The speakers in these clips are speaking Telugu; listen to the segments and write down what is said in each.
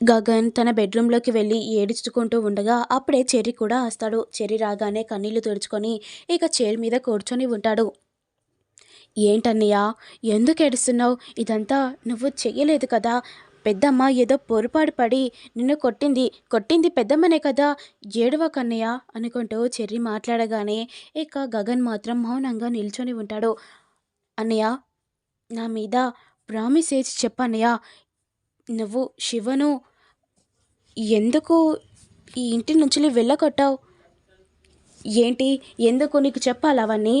గగన్ తన బెడ్రూమ్లోకి వెళ్ళి ఏడుచుకుంటూ ఉండగా అప్పుడే చెర్రి కూడా వస్తాడు. చెర్రీ రాగానే కన్నీళ్ళు తుడుచుకొని ఇక చైర్ మీద కూర్చొని ఉంటాడు. ఏంటన్నయ్య ఎందుకు ఏడుస్తున్నావు? ఇదంతా నువ్వు చెయ్యలేదు కదా. పెద్దమ్మ ఏదో పొరపాటు పడి నిన్ను కొట్టింది. కొట్టింది పెద్దమ్మనే కదా. ఏడవ కన్నయ్య? అనుకుంటూ చెర్రి మాట్లాడగానే ఇక గగన్ మాత్రం మౌనంగా నిల్చొని ఉంటాడు. అన్నయ్య నా మీద ప్రామిస్ చేసి చెప్పన్నయ్య నువ్వు శివను ఎందుకు ఈ ఇంటి నుంచి వెళ్ళగొట్టావు? ఏంటి? ఎందుకు నీకు చెప్పాలి అవన్నీ?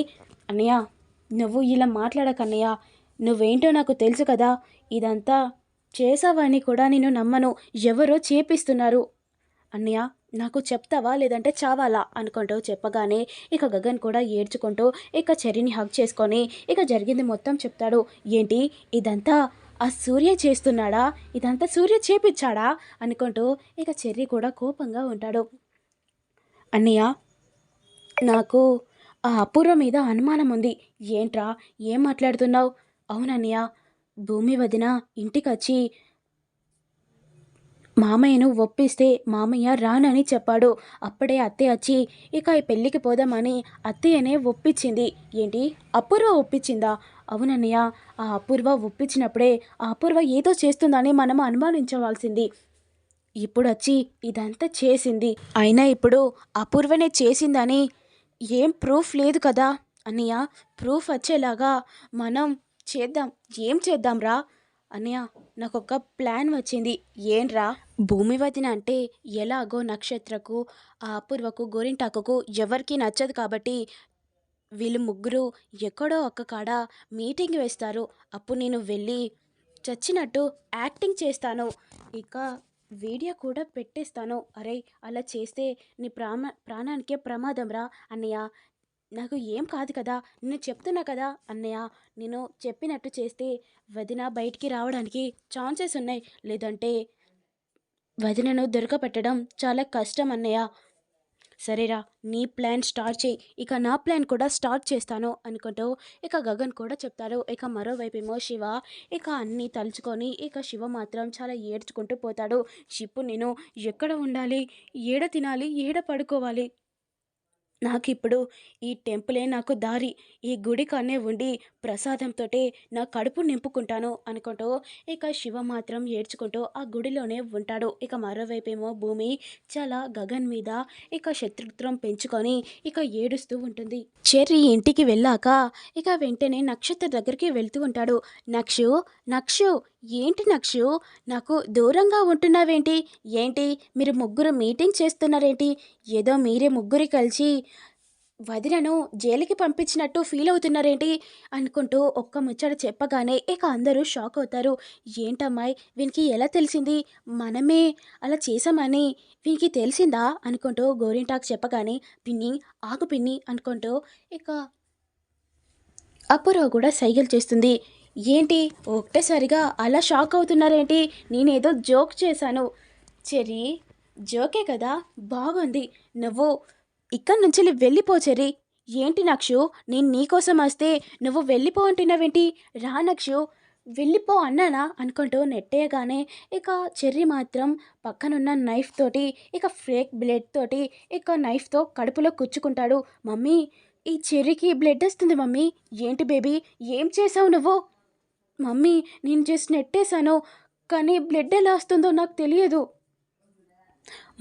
అన్నయ్య నువ్వు ఇలా మాట్లాడకన్నయ్య నువ్వేంటో నాకు తెలుసు కదా. ఇదంతా చేసావని కూడా నేను నమ్మను. ఎవరో చేపిస్తున్నారు. అన్నయ్య నాకు చెప్తావా లేదంటే చావాలా? అనుకుంటూ చెప్పగానే ఇక గగన్ కూడా ఏడ్చుకుంటూ ఇక చర్యని హక్ చేసుకొని ఇక జరిగింది మొత్తం చెప్తాడు. ఏంటి? ఇదంతా ఆ సూర్య చేస్తున్నాడా? ఇదంతా సూర్య చేపించాడా? అనుకుంటూ ఇక చెర్రి కూడా కోపంగా ఉంటాడు. అన్నయ్య నాకు ఆ అపూర్వ మీద అనుమానం ఉంది. ఏంట్రా? ఏం మాట్లాడుతున్నావు? అవునన్నయ్య భూమి వదిన ఇంటికి వచ్చి మామయ్యను ఒప్పిస్తే మామయ్య రానని చెప్పాడు. అప్పుడే అత్తయ్య వచ్చి ఇక ఈ పెళ్ళికి పోదామని అత్తయ్యనే ఒప్పించింది. ఏంటి? అపూర్వ ఒప్పించిందా? అవునన్నయ్య ఆ అపూర్వ ఒప్పించినప్పుడే ఆ అపూర్వ ఏదో చేస్తుందని మనం అనుమానించవలసింది. ఇప్పుడు వచ్చి ఇదంతా చేసింది. అయినా ఇప్పుడు అపూర్వనే చేసిందని ఏం ప్రూఫ్ లేదు కదా? అన్నయ్య ప్రూఫ్ వచ్చేలాగా మనం చేద్దాం. ఏం చేద్దాం రా అన్నయ్య నాకు ఒక ప్లాన్ వచ్చింది. ఏంట్రా? భూమి వదిన అంటే ఎలాగో నక్షత్రకు ఆ అపూర్వకు గోరింటాకుకు ఎవరికి నచ్చదు కాబట్టి వీళ్ళు ముగ్గురు ఎక్కడో ఒక కాడ మీటింగ్ వేస్తారు. అప్పుడు నేను వెళ్ళి చచ్చినట్టు యాక్టింగ్ చేస్తాను. ఇక వీడియో కూడా పెట్టేస్తాను. అరే అలా చేస్తే నీ ప్రాణ ప్రాణానికే ప్రమాదం రా అన్నయ్య. నాకు ఏం కాదు కదా నేను చెప్తున్నా కదా అన్నయ్య. నేను చెప్పినట్టు చేస్తే వదిన బయటికి రావడానికి ఛాన్సెస్ ఉన్నాయి. లేదంటే వదినను దొరకపెట్టడం చాలా కష్టం అన్నయ్య. సరేరా నీ ప్లాన్ స్టార్ట్ చేయి. ఇక నా ప్లాన్ కూడా స్టార్ట్ చేస్తాను అనుకుంటూ ఇక గగన్ కూడా చెప్తాడు ఇక మరోవైపు ఏమో శివ ఇక అన్నీ తలుచుకొని ఇక శివ మాత్రం చాలా ఏడ్చుకుంటూ పోతాడు. ఇప్పుడు నేను ఎక్కడ ఉండాలి? ఏడ తినాలి? ఏడ పడుకోవాలి? నాకు ఇప్పుడు ఈ టెంపులే నాకు దారి ఈ గుడి కానే ఉండి ప్రసాదంతో నా కడుపు నింపుకుంటాను అనుకుంటూ ఇక శివ మాత్రం ఏడ్చుకుంటూ ఆ గుడిలోనే ఉంటాడు. ఇక మరోవైపేమో భూమి చాలా గగన్ మీద ఇక శత్రుత్వం పెంచుకొని ఇక ఏడుస్తూ ఉంటుంది. చెర్రీ ఇంటికి వెళ్ళాక ఇక వెంటనే నక్షత్ర దగ్గరికి వెళ్తూ ఉంటాడు. నక్షు నక్షు ఏంటి నక్షు? నాకు దూరంగా ఉంటున్నావేంటి? ఏంటి? మీరు ముగ్గురు మీటింగ్ చేస్తున్నారేంటి? ఏదో మీరే ముగ్గురు కలిసి వదినను జైలుకి పంపించినట్టు ఫీల్ అవుతున్నారేంటి? అనుకుంటూ ఒక్క ముచ్చట చెప్పగానే ఇక అందరూ షాక్ అవుతారు. ఏంటమ్మాయి? వీనికి ఎలా తెలిసింది? మనమే అలా చేసామని వీనికి తెలిసిందా? అనుకుంటూ గోరింటాకు చెప్పగానే పిన్ని ఆకు పిన్ని అనుకుంటూ ఇక అప్పురావు కూడా సైకిల్ చేస్తుంది. ఏంటి? ఒకటేసారిగా అలా షాక్ అవుతున్నారేంటి? నేనేదో జోక్ చేశాను. చెర్రీ జోకే కదా? బాగుంది. నువ్వు ఇక్కడి నుంచి వెళ్ళిపో చెర్రీ. ఏంటి నక్షు? నేను నీకోసం వస్తే నువ్వు వెళ్ళిపో అంటున్నావేంటి? రా నక్షు. వెళ్ళిపో అన్నానా? అనుకుంటూ నెట్టేయగానే ఇక చెర్రీ మాత్రం పక్కనున్న నైఫ్ తోటి ఇక ఫ్రేక్ బ్లేడ్ తోటి ఇక నైఫ్తో కడుపులో కుచ్చుకుంటాడు మమ్మీ ఈ చెర్రీకి బ్లడ్ వస్తుంది మమ్మీ. ఏంటి బేబీ? ఏం చేసావు నువ్వు? మమ్మీ నేను జస్ట్ నెట్టేశాను కానీ బ్లడ్ ఎలా వస్తుందో నాకు తెలియదు.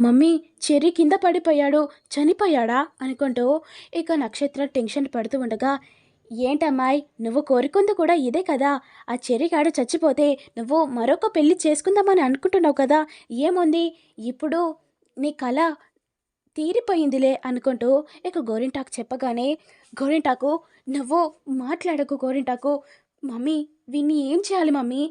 మమ్మీ చెర్రీ కింద పడిపోయాడు చనిపోయాడా? అనుకుంటూ ఇక నక్షత్ర టెన్షన్ పడుతూ ఉండగా ఏంటమ్మాయి నువ్వు కోరుకుంది కూడా ఇదే కదా? ఆ చెర్రిగాడు చచ్చిపోతే నువ్వు మరొక పెళ్ళి చేసుకుందామని అనుకుంటున్నావు కదా? ఏముంది? ఇప్పుడు నీ కళ తీరిపోయిందిలే అనుకుంటూ ఇక గోరింటాకు చెప్పగానే గోరింటాకు నువ్వు మాట్లాడకు గోరింటాకు. మమ్మీ విన్ని ఏం చేయాలి మమ్మీ?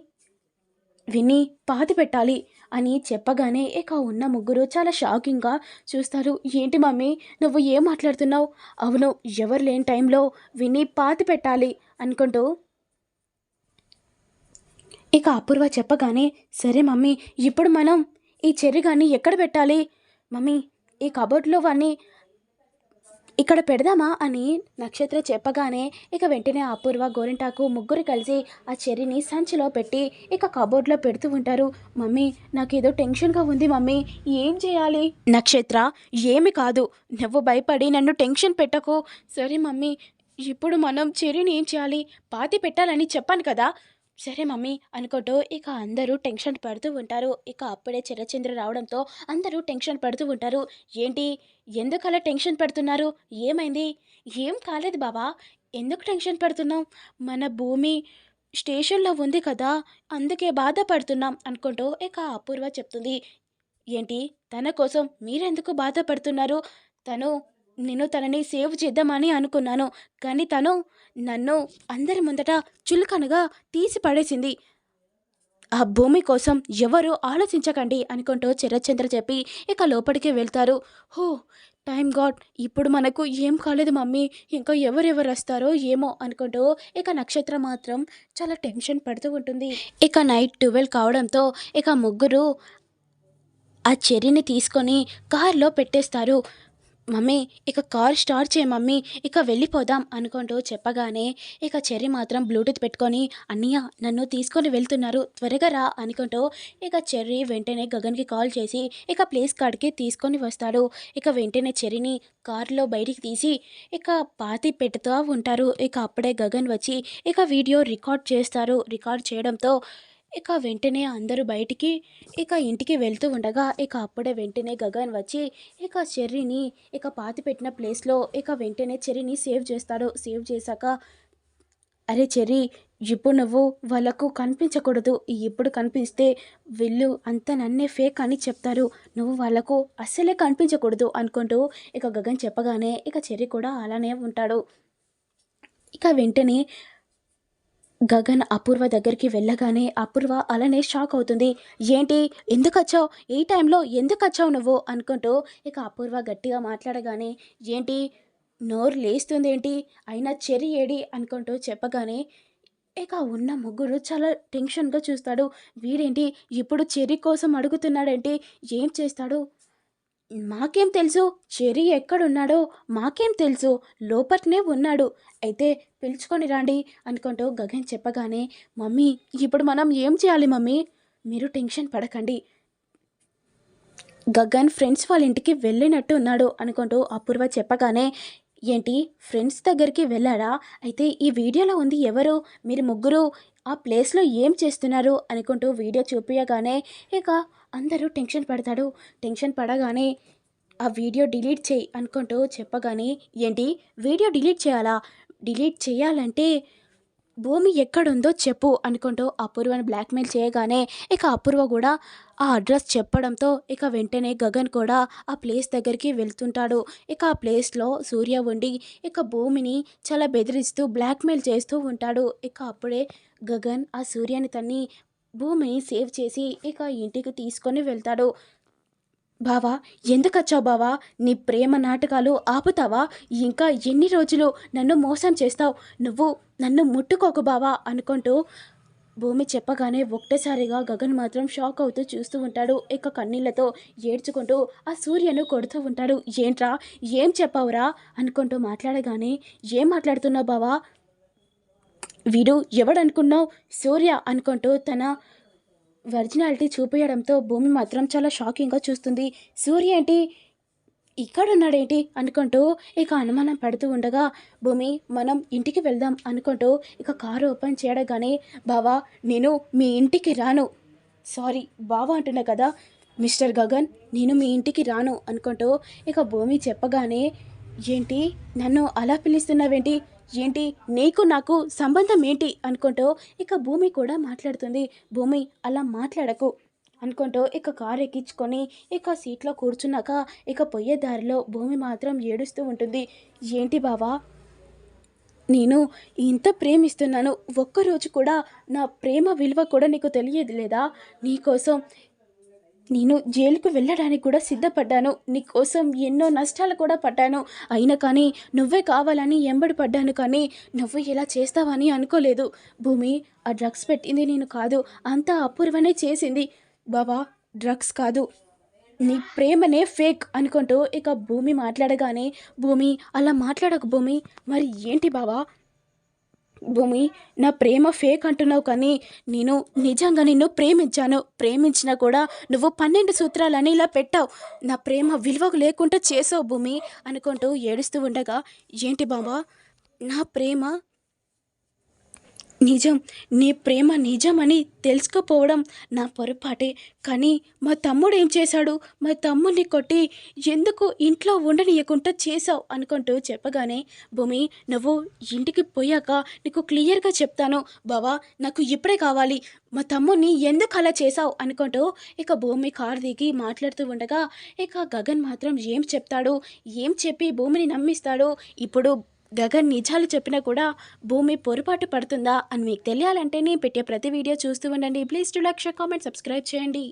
విన్ని పాతి పెట్టాలి అని చెప్పగానే ఇక ఉన్న ముగ్గురు చాలా షాకింగ్గా చూస్తారు. ఏంటి మమ్మీ నువ్వు ఏం మాట్లాడుతున్నావు? అవును ఎవరు లేని టైంలో విన్ని పాతి పెట్టాలి అనుకుంటూ ఇక అపూర్వ చెప్పగానే సరే మమ్మీ ఇప్పుడు మనం ఈ చెర్రి కానీ ఎక్కడ పెట్టాలి? మమ్మీ ఈ కబోర్డ్లో వాన్ని ఇక్కడ పెడదామా అని నక్షత్ర చెప్పగానే ఇక వెంటనే అపూర్వ గోరింటాకు ముగ్గురు కలిసి ఆ చెర్రీని సంచిలో పెట్టి ఇక కబోర్డ్లో పెడుతూ ఉంటారు. మమ్మీ నాకేదో టెన్షన్గా ఉంది మమ్మీ ఏం చేయాలి? నక్షత్ర ఏమి కాదు. నువ్వు భయపడి నన్ను టెన్షన్ పెట్టకు. సరే మమ్మీ ఇప్పుడు మనం చెర్రీని ఏం చేయాలి? పాతి పెట్టాలని చెప్పాను కదా. సరే మమ్మీ అనుకుంటూ ఇక అందరూ టెన్షన్ పడుతూ ఉంటారు. ఇక అప్పుడే చిరచంద్ర రావడంతో అందరూ టెన్షన్ పడుతూ ఉంటారు. ఏంటి? ఎందుకు అలా టెన్షన్ పడుతున్నారు? ఏమైంది? ఏం కాలేదు బాబా ఎందుకు టెన్షన్ పడుతున్నాం మన భూమి స్టేషన్లో ఉంది కదా. అందుకే బాధపడుతున్నాం అనుకుంటూ ఇక అపూర్వ చెప్తుంది. ఏంటి? తన కోసం మీరెందుకు బాధపడుతున్నారు? తను నేను తనని సేవ్ చేద్దామని అనుకున్నాను. కానీ తను నన్ను అందరి ముందట చులకనగా తీసి పడేసింది. ఆ భూమి కోసం ఎవరు ఆలోచించకండి అనుకుంటూ చిరచంద్ర చెప్పి ఇక లోపలికి వెళ్తారు. హో టైం గాడ్ ఇప్పుడు మనకు ఏం కాలేదు మమ్మీ. ఇంకా ఎవరెవరు వస్తారో ఏమో అనుకుంటూ ఇక నక్షత్రం మాత్రం చాలా టెన్షన్ పడుతూ ఉంటుంది. ఇక నైట్ ట్వెల్వ్ కావడంతో ఇక ముగ్గురు ఆ చెర్రీని తీసుకొని కార్లో పెట్టేస్తారు. మమ్మీ ఇక కార్ స్టార్ట్ చేయి మమ్మీ ఇక వెళ్ళిపోదాం అనుకుంటూ చెప్పగానే ఇక చెర్రీ మాత్రం బ్లూటూత్ పెట్టుకొని అన్నయ్య నన్ను తీసుకొని వెళ్తున్నారు త్వరగా రా అనుకుంటూ ఇక చెర్రీ వెంటనే గగన్కి కాల్ చేసి ఇక ప్లేస్ కార్డ్కి తీసుకొని వస్తాడు. ఇక వెంటనే చెర్రీని కారులో బయటికి తీసి ఇక పాతి పెడుతూ ఉంటారు. ఇక అప్పుడే గగన్ వచ్చి ఇక వీడియో రికార్డ్ చేస్తారు. రికార్డ్ చేయడంతో ఇక వెంటనే అందరూ బయటికి ఇక ఇంటికి వెళ్తూ ఉండగా ఇక అప్పుడే వెంటనే గగన్ వచ్చి ఇక చెర్రీని ఇక పాతి పెట్టిన ప్లేస్లో ఇక వెంటనే చెర్రీని సేవ్ చేస్తాడు. సేవ్ చేశాక అరే చెర్రీ ఇప్పుడు నువ్వు వాళ్ళకు కనిపించకూడదు. ఇప్పుడు కనిపిస్తే వీళ్ళు అంత నన్నే ఫేక్ అని చెప్తారు. నువ్వు వాళ్ళకు అస్సలే కనిపించకూడదు అనుకుంటూ ఇక గగన్ చెప్పగానే ఇక చెర్రీ కూడా అలానే ఉంటాడు. ఇక వెంటనే గగన్ అపూర్వ దగ్గరికి వెళ్ళగానే అపూర్వ అలానే షాక్ అవుతుంది. ఏంటి? ఎందుకు వచ్చావు? ఈ టైంలో ఎందుకు వచ్చావు నువ్వు? అనుకుంటూ ఇక అపూర్వ గట్టిగా మాట్లాడగానే ఏంటి? నోరు లేస్తుంది ఏంటి? అయినా చెరి ఏడి? అనుకుంటూ చెప్పగానే ఇక ఉన్న ముగ్గురు చాలా టెన్షన్గా చూస్తాడు. వీడేంటి? ఇప్పుడు చెరి కోసం అడుగుతున్నాడేంటి? ఏం చేస్తాడు? మాకేం తెలుసు? చెర్రీ ఎక్కడున్నాడో మాకేం తెలుసు? లోపట్నే ఉన్నాడు. అయితే పిలుచుకొని రండి అనుకుంటూ గగన్ చెప్పగానే మమ్మీ ఇప్పుడు మనం ఏం చేయాలి మమ్మీ? మీరు టెన్షన్ పడకండి. గగన్ ఫ్రెండ్స్ వాళ్ళ ఇంటికి వెళ్ళినట్టు ఉన్నాడు అనుకుంటూ అపూర్వ చెప్పగానే ఏంటి? ఫ్రెండ్స్ దగ్గరికి వెళ్ళాడా అయితే ఈ వీడియోలో ఉంది ఎవరు? మీరు ముగ్గురు ఆ ప్లేస్లో ఏం చేస్తున్నారు? అనుకుంటూ వీడియో చూపించగానే ఇక అందరూ టెన్షన్ పడతాడు టెన్షన్ పడగానే ఆ వీడియో డిలీట్ చేయి అనుకుంటూ చెప్పగానే ఏంటి? వీడియో డిలీట్ చేయాలా? డిలీట్ చేయాలంటే భూమి ఎక్కడుందో చెప్పు అనుకుంటూ అపూర్వని బ్లాక్మెయిల్ చేయగానే ఇక అపూర్వ కూడా ఆ అడ్రస్ చెప్పడంతో ఇక వెంటనే గగన్ కూడా ఆ ప్లేస్ దగ్గరికి వెళ్తుంటాడు. ఇక ఆ ప్లేస్లో సూర్య ఉండి ఇక భూమిని చాలా బెదిరిస్తూ బ్లాక్మెయిల్ చేస్తూ ఉంటాడు. ఇక అప్పుడే గగన్ ఆ సూర్యని తన్ని భూమిని సేవ్ చేసి ఇక ఇంటికి తీసుకొని వెళ్తాడు. బావా ఎందుకొచ్చావు బావా? నీ ప్రేమ నాటకాలు ఆపుతావా? ఇంకా ఎన్ని రోజులు నన్ను మోసం చేస్తావు? నువ్వు నన్ను ముట్టుకోకు బావా అనుకుంటూ భూమి చెప్పగానే ఒక్కసారిగా గగన్ మాత్రం షాక్ అవుతూ చూస్తూ ఉంటాడు. ఇక కన్నీళ్ళతో ఏడ్చుకుంటూ ఆ సూర్యను కొడుతూ ఉంటాడు. ఏంట్రా? ఏం చెప్పావురా? అనుకుంటూ మాట్లాడగానే ఏం మాట్లాడుతున్నావు బావా? వీడు ఎవడనుకున్నావు? సూర్య అనుకుంటూ తన ఒరిజినాలిటీ చూపించడంతో భూమి మాత్రం చాలా షాకింగ్గా చూస్తుంది. సూర్య ఏంటి? ఇక్కడ ఉన్నాడేంటి అనుకుంటూ ఇక అనుమానం పడుతూ ఉండగా భూమి మనం ఇంటికి వెళ్దాం అనుకుంటూ ఇక కారు ఓపెన్ చేయడగానే బావా నేను మీ ఇంటికి రాను. సారీ బావా అంటున్నా కదా. మిస్టర్ గగన్ నేను మీ ఇంటికి రాను అనుకుంటూ ఇక భూమి చెప్పగానే ఏంటి? నన్ను అలా పిలుస్తున్నావేంటి? ఏంటి నీకు నాకు సంబంధం ఏంటి అనుకుంటూ ఇక భూమి కూడా మాట్లాడుతుంది. భూమి అలా మాట్లాడకు అనుకుంటూ ఇక కారు ఎక్కించుకొని ఇక సీట్లో కూర్చున్నాక ఇక పోయే దారిలో భూమి మాత్రం ఏడుస్తూ ఉంటుంది. ఏంటి బావా? నేను ఇంత ప్రేమిస్తున్నాను. ఒక్కరోజు కూడా నా ప్రేమ విలువ కూడా నీకు తెలియదు లేదా? నీకోసం నేను జైలుకు వెళ్ళడానికి కూడా సిద్ధపడ్డాను. నీకోసం ఎన్నో నష్టాలు కూడా పడ్డాను. అయినా కానీ నువ్వే కావాలని ఎంబడి పడ్డాను కానీ నువ్వు ఇలా చేస్తావని అనుకోలేదు. భూమి ఆ డ్రగ్స్ పెట్టింది నేను కాదు. అంతా అపూర్వనే చేసింది. బావా డ్రగ్స్ కాదు. నీ ప్రేమనే ఫేక్ అనుకుంటూ ఇక భూమి మాట్లాడగానే భూమి అలా మాట్లాడక భూమి. మరి ఏంటి బావా? భూమి నా ప్రేమ ఫేక్ అంటున్నావు కానీ నేను నిజంగా నిన్ను ప్రేమించాను. ప్రేమించినా కూడా నువ్వు పన్నెండు సూత్రాలని ఇలా పెట్టావు. నా ప్రేమ విలువకు లేకుండా చేసావు భూమి అనుకుంటూ ఏడుస్తూ ఉండగా ఏంటి బాబా నా ప్రేమ నిజం. నీ ప్రేమ నిజమని తెలుసుకోపోవడం నా పొరపాటే. కానీ మా తమ్ముడు ఏం చేశాడు? మా తమ్ముడిని కొట్టి ఎందుకు ఇంట్లో ఉండనీయకుండా చేసావు అనుకుంటూ చెప్పగానే భూమి నువ్వు ఇంటికి పోయాక నీకు క్లియర్గా చెప్తాను. బావా నాకు ఇప్పుడే కావాలి. మా తమ్ముడిని ఎందుకు అలా చేసావు అనుకుంటూ ఇక భూమి కారు దిగి మాట్లాడుతూ ఉండగా ఇక గగన్ మాత్రం ఏం చెప్తాడు? ఏం చెప్పి భూమిని నమ్మిస్తాడు? ఇప్పుడు గగన్ నిజాలు చెప్పినా కూడా భూమి పొరపాటు పడుతుందా అని మీకు తెలియాలంటే నేను పెట్టే ప్రతి వీడియో చూస్తూ ఉండండి. Please to lakh comment subscribe చేయండి.